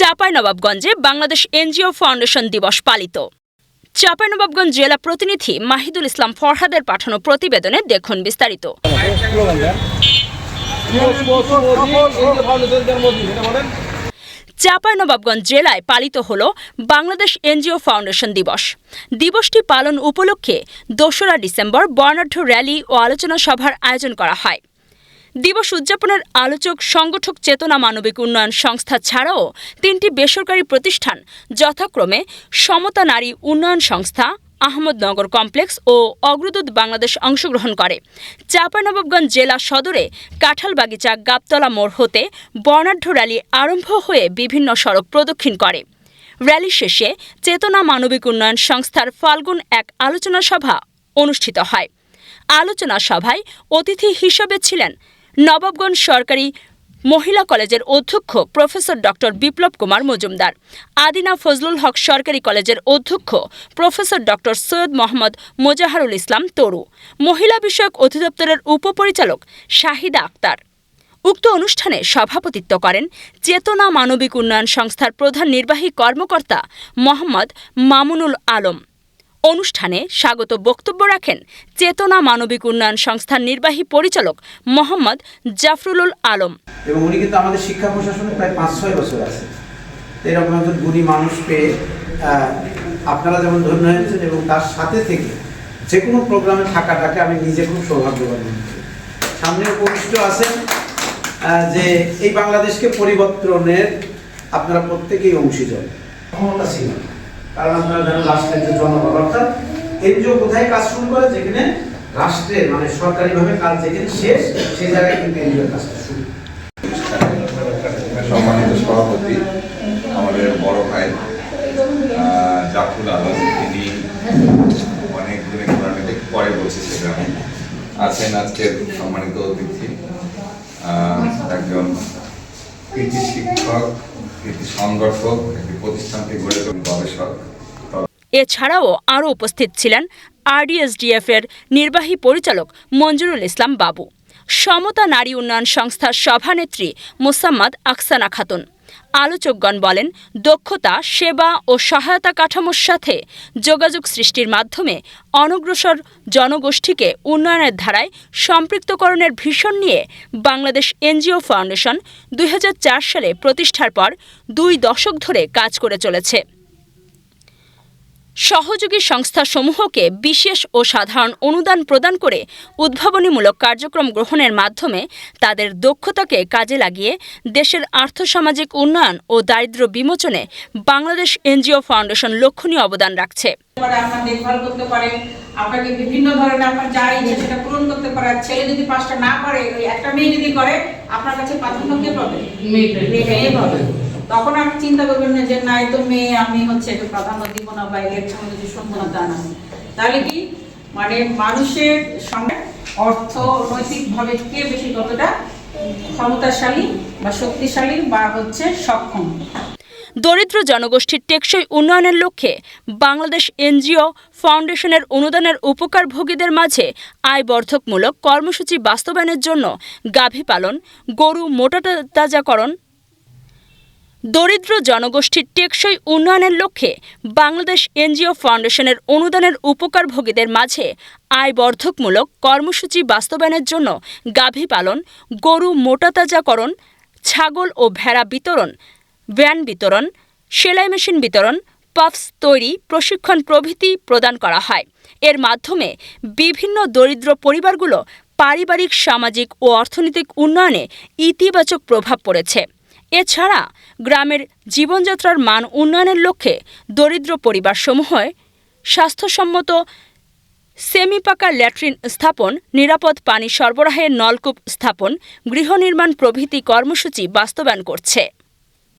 চাঁপাইনবাবগঞ্জে Bangladesh NGO foundation দিবস পালিত। চাঁপাইনবাবগঞ্জ জেলা প্রতিনিধি মাহিদুল ইসলাম ফরহাদের পাঠানো প্রতিবেদনে দেখুন বিস্তারিত। চাঁপাইনবাবগঞ্জ জেলায় পালিত হল বাংলাদেশ এনজিও ফাউন্ডেশন দিবস। দিবসটি পালন উপলক্ষে দোসরা ডিসেম্বর বর্ণাঢ্য র্যালি ও আলোচনা সভার আয়োজন করা হয়। দিবস উদযাপনের আলোচক, সংগঠক চেতনা মানবিক উন্নয়ন সংস্থা ছাড়াও তিনটি বেসরকারি প্রতিষ্ঠান, যথাক্রমে সমতা নারী উন্নয়ন সংস্থা, আহমদনগর কমপ্লেক্স ও অগ্রদূত বাংলাদেশ অংশগ্রহণ করে। চাঁপাইনবাবগঞ্জ জেলা সদরে কাঁঠালবাগিচা গাবতলা মোড় হতে বর্ণাঢ্য র্যালি আরম্ভ হয়ে বিভিন্ন সড়ক প্রদক্ষিণ করে। র্যালি শেষে চেতনা মানবিক উন্নয়ন সংস্থার ফাল্গুন এক আলোচনা সভা অনুষ্ঠিত হয়। আলোচনা সভায় অতিথি হিসেবে ছিলেন নবাবগঞ্জ সরকারি মহিলা কলেজের অধ্যক্ষ প্রফেসর ডক্টর বিপ্লব কুমার মজুমদার, আদিনা ফজলুল হক সরকারি কলেজের অধ্যক্ষ প্রফেসর ডক্টর সৈয়দ মোহাম্মদ মোজাহারুল ইসলাম তরু, মহিলা বিষয়ক অধিদপ্তরের উপপরিচালক শাহিদা আক্তার। উক্ত অনুষ্ঠানে সভাপতিত্ব করেন চেতনা মানবিক উন্নয়ন সংস্থার প্রধান নির্বাহী কর্মকর্তা মোহাম্মদ মামুনুল আলম। অনুষ্ঠানে স্বাগত বক্তব্য রাখেন চেতনা মানবিক উন্নয়ন সংস্থার নির্বাহী পরিচালক মোহাম্মদ জাফরুল আলম। এবং উনি কিন্তু আমাদের শিক্ষা প্রশাসনে প্রায় পাঁচ ছয় বছর আছে এরকম একজন গুণী মানুষ পেয়ে আপনারা যেমন ধন্য হয়েছেন এবং তার সাথে থেকে যে কোনো প্রোগ্রামে থাকাটাকে আমি নিজে খুব সৌভাগ্যবান মনে করি। সামনে উপবিষ্ট আছেন যে এই বাংলাদেশকে পরিবর্তনের আপনারা প্রত্যেকেই অংশীজন ক্ষমতা ছিল। রাষ্ট্রের এনজিও মানে কাজ যেখানে শেষ জায়গায় কিন্তু এনজিওর কাজটা শুরু। সম্মানিত সভাপতি, আমাদের বড় ভাই তিনি অনেক পরে বলছি সেটা। আছেন আজকের সম্মানিত অতিথি একজন শিক্ষক সংগঠক, একটি প্রতিষ্ঠানকে গড়ে তোলেন গবেষক। এছাড়াও আরও উপস্থিত ছিলেন আরডিএসডিএফ এর নির্বাহী পরিচালক মঞ্জুরুল ইসলাম বাবু। সমতা নারী উন্নয়ন সংস্থার সভানেত্রী মোসাম্মদ আকসানা খাতুন। আলোচকগণ বলেন, দক্ষতা, সেবা ও সহায়তা কাঠামোর সাথে যোগাযোগ সৃষ্টির মাধ্যমে অনগ্রসর জনগোষ্ঠীকে উন্নয়নের ধারায় সম্পৃক্তকরণের ভীষণ নিয়ে বাংলাদেশ এনজিও ফাউন্ডেশন দুই হাজার চার সালে প্রতিষ্ঠার পর দুই দশক ধরে কাজ করে চলেছে। সহযোগী সংস্থাসমূহকে বিশেষ ও সাধারণ অনুদান প্রদান করে উদ্ভাবনীমূলক কার্যক্রম গ্রহণের মাধ্যমে তাদের দক্ষতাকে কাজে লাগিয়ে দেশের আর্থসামাজিক উন্নয়ন ও দারিদ্র্য বিমোচনে বাংলাদেশ এনজিও ফাউন্ডেশন লক্ষণীয় অবদান রাখছে। পারে আপনার দেখভাল করতে পারে আপনাকে বিভিন্ন ধরনের আপনার যা ইচ্ছে সেটা পূরণ করতে পারে ছেলে যদি পাঁচটা না পারে ওই একটা মেয়ে যদি করে আপনার কাছে প্রাধান্য কে পাবে? মেয়ে পাবে। তখন আপনি চিন্তা করবেন না যে না তো মেয়ে, আমি হচ্ছে একটু প্রাধান্য দিব না বা ইলেকশন যদি শুনব না তা না তাহলে কি? মানে মানুষের সঙ্গে অর্থনৈতিকভাবে কে বেশি কতটা ক্ষমতাশালী বা শক্তিশালী বা হচ্ছে সক্ষম? দরিদ্র জনগোষ্ঠীর টেকসই উন্নয়নের লক্ষ্যে বাংলাদেশ এনজিও ফাউন্ডেশনের অনুদানের উপকারভোগীদের মাঝে আয়বর্ধকমূলক কর্মসূচি বাস্তবায়নের জন্য গাভী পালন, গরু মোটাতাজাকরণ দরিদ্র জনগোষ্ঠীর টেকসই উন্নয়নের লক্ষ্যে বাংলাদেশ এনজিও ফাউন্ডেশনের অনুদানের উপকারভোগীদের মাঝে আয়বর্ধকমূলক কর্মসূচি বাস্তবায়নের জন্য গাভী পালন, গরু মোটাতাজাকরণ ছাগল ও ভেড়া বিতরণ, ভ্যান বিতরণ, সেলাই মেশিন বিতরণ, পাফস তৈরি, প্রশিক্ষণ প্রভৃতি প্রদান করা হয়। এর মাধ্যমে বিভিন্ন দরিদ্র পরিবারগুলো পারিবারিক, সামাজিক ও অর্থনৈতিক উন্নয়নে ইতিবাচক প্রভাব পড়েছে। এছাড়া গ্রামের জীবনযাত্রার মান উন্নয়নের লক্ষ্যে দরিদ্র পরিবারসমূহে স্বাস্থ্যসম্মত সেমিপাকা ল্যাট্রিন স্থাপন, নিরাপদ পানি সরবরাহের নলকূপ স্থাপন, গৃহ নির্মাণ প্রভৃতি কর্মসূচি বাস্তবায়ন করছে।